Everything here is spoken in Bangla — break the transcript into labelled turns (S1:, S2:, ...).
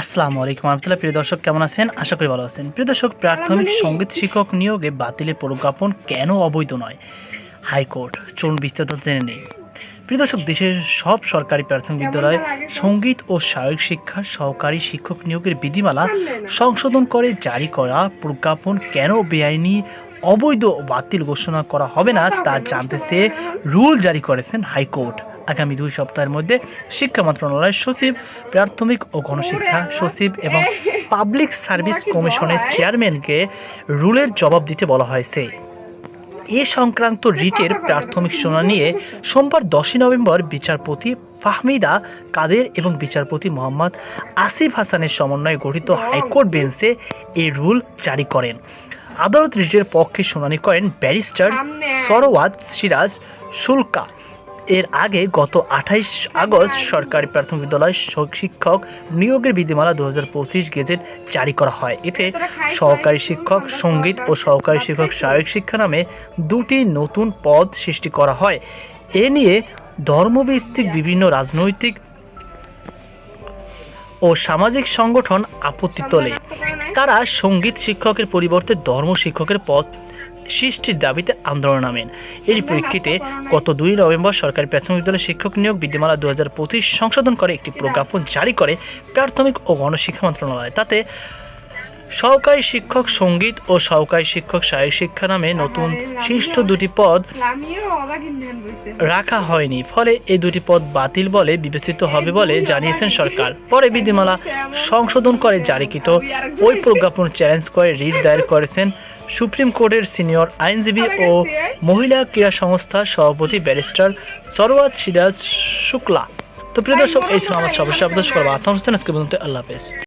S1: আসসালামু আলাইকুম রহমতুল্লাহ। প্রিয় দর্শক কেমন আছেন? আশা করি ভালো আছেন। প্রিয় দর্শক প্রাথমিক সংগীত শিক্ষক নিয়োগে বাতিলের প্রজ্ঞাপন কেন অবৈধ নয়? হাইকোর্ট চলুন বিস্তারিত জেনে নেই। প্রিয় দর্শক দেশের সব সরকারি প্রাথমিক বিদ্যালয়ে সংগীত ও শারীরিক শিক্ষার সহকারী শিক্ষক নিয়োগের বিধিমালা সংশোধন করে জারি করা প্রজ্ঞাপন কেন বেআইনি অবৈধ বাতিল ঘোষণা করা হবে না তা জানতে চেয়ে রুল জারি করেছেন হাইকোর্ট। আগামী দুই সপ্তাহের মধ্যে শিক্ষা মন্ত্রণালয়ের সচিব প্রাথমিক ও গণশিক্ষা সচিব এবং পাবলিক সার্ভিস কমিশনের চেয়ারম্যানকে রুলের জবাব দিতে বলা হয়েছে। এ সংক্রান্ত রিটের প্রাথমিক শুনানি নিয়ে সোমবার দশই নভেম্বর বিচারপতি ফাহমিদা কাদের এবং বিচারপতি মোহাম্মদ আসিফ হাসানের সমন্বয়ে গঠিত হাইকোর্ট বেঞ্চে এই রুল জারি করেন। আদালত রিটের পক্ষে শুনানি করেন ব্যারিস্টার সরওয়াত সিরাজ শুল্কা। এর আগে গত আঠাইশ আগস্ট সরকারি প্রাথমিক বিদ্যালয় শিক্ষক নিয়োগের বিধিমালা দু হাজার পঁচিশ গেজেট জারি করা হয়। এতে সহকারী শিক্ষক সংগীত ও সহকারী শিক্ষক শারীরিক শিক্ষা নামে দুটি নতুন পদ সৃষ্টি করা হয়। এ নিয়ে ধর্মভিত্তিক বিভিন্ন রাজনৈতিক ও সামাজিক সংগঠন আপত্তি তোলে। তারা সংগীত শিক্ষকের পরিবর্তে ধর্ম শিক্ষকের পদ সৃষ্টির দাবিতে আন্দোলন নামেন? এর প্রেক্ষিতে গত দুই নভেম্বর সরকারি প্রাথমিক বিদ্যালয় শিক্ষক নিয়োগ বিধিমালা দু হাজার পঁচিশ সংশোধন করে একটি প্রজ্ঞাপন জারি করে প্রাথমিক ও গণশিক্ষা মন্ত্রণালয়। তাতে সহকারী শিক্ষক সংগীত ও সহকারী শিক্ষক শারীরিক শিক্ষা নামে নতুন সৃষ্ট দুটি পদ রাখা হয়নি। ফলে এই দুটি পদ বাতিল বলে বিবেচিত হবে বলে জানিয়েছেন সরকার। পরে বিধিমালা সংশোধন করে জারিকৃত ওই প্রজ্ঞাপন চ্যালেঞ্জ করে রিট দায়ের করেছেন সুপ্রিম কোর্টের সিনিয়র আইনজীবী ও মহিলা ক্রীড়া সংস্থার সভাপতি ব্যারিস্টার সরওয়াত সিরাজ শুক্লা। তো প্রিয় দর্শক, এই ছিল আমার সর্বশেষ আপডেট। করব আত্মহস্থান আজকে আল্লাহ হাফেজ।